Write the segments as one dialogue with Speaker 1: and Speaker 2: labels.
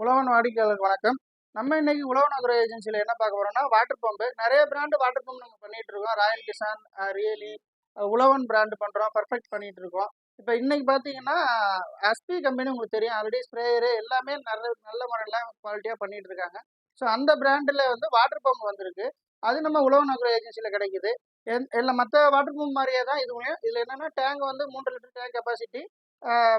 Speaker 1: உழவன் வாடிக்கையாளருக்கு வணக்கம். நம்ம இன்னைக்கு உழவன் அக்ரோ ஏஜென்சியில் என்ன பார்க்க போறோம்னா வாட்டர் பம்பு நிறைய பிராண்டு வாட்டர் பம்ப் நம்ம பண்ணிட்டு இருக்கோம். Royal Kisan really Uzhavan brand பண்ணுறோம் பர்ஃபெக்ட் பண்ணிட்டு இருக்கோம். இப்போ இன்னைக்கு பார்த்தீங்கன்னா எஸ்பி கம்பெனி உங்களுக்கு தெரியும். ஆல்ரெடி ஸ்ப்ரேயரு எல்லாமே நல்ல நல்ல முறையில் குவாலிட்டியாக பண்ணிட்டு இருக்காங்க. ஸோ அந்த பிராண்டில் வந்து வாட்டர் பம்ப் வந்திருக்கு. அது நம்ம உழவன் அக்ரோ ஏஜென்சியில் கிடைக்குது. என்- எல்லா மற்ற வாட்டர் பம்ப் மாதிரியே தான் இதுவும். இதில் என்னென்னா டேங்க் வந்து மூன்று litre tank capacity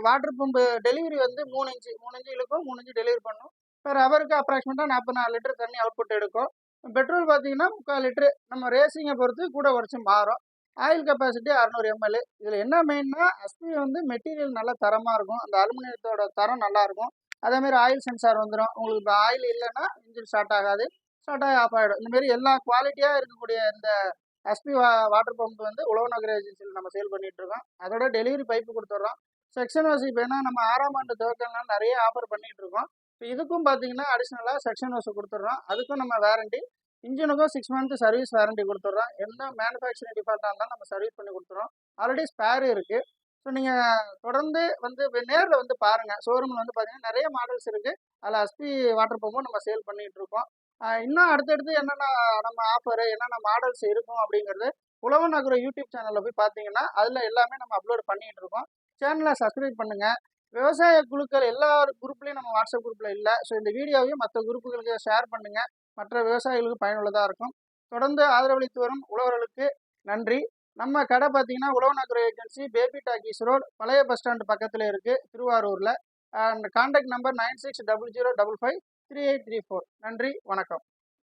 Speaker 1: water pump delivery வந்து மூணு இன்ச்சு மூணு இன்ச்சு இழுக்கும் மூணு இன்ச்சு டெலிவரி பண்ணும். பர் ஹவருக்கு அப்ராக்சிமேட்டாக நாற்பது நாலு லிட்டர் தண்ணி அவுட்புட் எடுக்கும். பெட்ரோல் பார்த்தீங்கன்னா முக்கால் லிட்டரு. நம்ம ரேசிங்கை பொறுத்து கூட குறைச்சி மாறும். ஆயில் கெப்பாசிட்டி அறநூறு எம்எல் இதில் என்ன மெயின்னா எஸ்பி வந்து மெட்டீரியல் நல்ல தரமாக இருக்கும். அந்த அலுமினியத்தோட தரம் நல்லா இருக்கும். அதேமாரி ஆயில் சென்சார் வந்துடும் உங்களுக்கு இப்போ ஆயில் இல்லைன்னா இன்ஜின் ஸ்டார்ட் ஆகாது. ஸ்டார்ட் ஆகி ஆஃப் ஆகிடும் இந்தமாரி எல்லா குவாலிட்டியாக இருக்கக்கூடிய இந்த எஸ்பி வா வாட்டர் பம்ப் வந்து உழவு நகர ஏஜென்சியில் நம்ம சேல் பண்ணிகிட்ருக்கோம் இருக்கோம். அதோட டெலிவரி பைப்பு கொடுத்துட்றோம். செக்ஷன் வாசி இப்போ ஏன்னா நம்ம ஆறாம் ஆண்டு துவக்கங்கள்னால நிறைய ஆஃபர் பண்ணிகிட்டு இருக்கோம் இப்போ இதுக்கும் பார்த்தீங்கன்னா அடிஷ்னலாக செக்ஷன் வாசி கொடுத்துட்றோம். அதுக்கும் நம்ம வாரண்டி இன்ஜினுக்கும் சிக்ஸ் மந்த் சர்வீஸ் வாரண்டி கொடுத்துட்றோம். எந்த மேனுஃபேக்சரிங் டிஃபால்ட்டாக இருந்தாலும் நம்ம சர்வீஸ் பண்ணி கொடுத்துறோம் ஆல்ரெடி ஸ்பேர் இருக்குது ஸோ நீங்கள் தொடர்ந்து வந்து நேரில் வந்து பாருங்கள் ஷோரூமில் வந்து பார்த்தீங்கன்னா நிறைய மாடல்ஸ் இருக்குது அதில் அஸ்பி வாட்டர் பம்பும் நம்ம சேல் பண்ணிகிட்டு இருக்கோம் இன்னும் அடுத்தடுத்து என்னென்ன நம்ம ஆஃபரு என்னென்ன மாடல்ஸ் இருக்கும் அப்படிங்கிறது உழவன் நகர யூடியூப் சேனலில் போய் பார்த்தீங்கன்னா அதில் எல்லாமே நம்ம அப்லோட் பண்ணிகிட்டு இருக்கோம் சேனலை சப்ஸ்கிரைப் பண்ணுங்கள் விவசாய குழுக்கள் எல்லா குரூப்லேயும் நம்ம வாட்ஸ்அப் குரூப்பில் இல்லை. ஸோ இந்த வீடியோவையும் மற்ற குரூப்புகளுக்கு ஷேர் பண்ணுங்கள் மற்ற விவசாயிகளுக்கு பயனுள்ளதாக இருக்கும். தொடர்ந்து ஆதரவளித்து வரும் உழவர்களுக்கு நன்றி. நம்ம கடை பார்த்தீங்கன்னா Uzhavan agency Baby Talkies road பழைய பஸ் ஸ்டாண்டு பக்கத்தில் இருக்குது திருவாரூரில். And contact number nine six double zero double five three eight three four நன்றி வணக்கம்.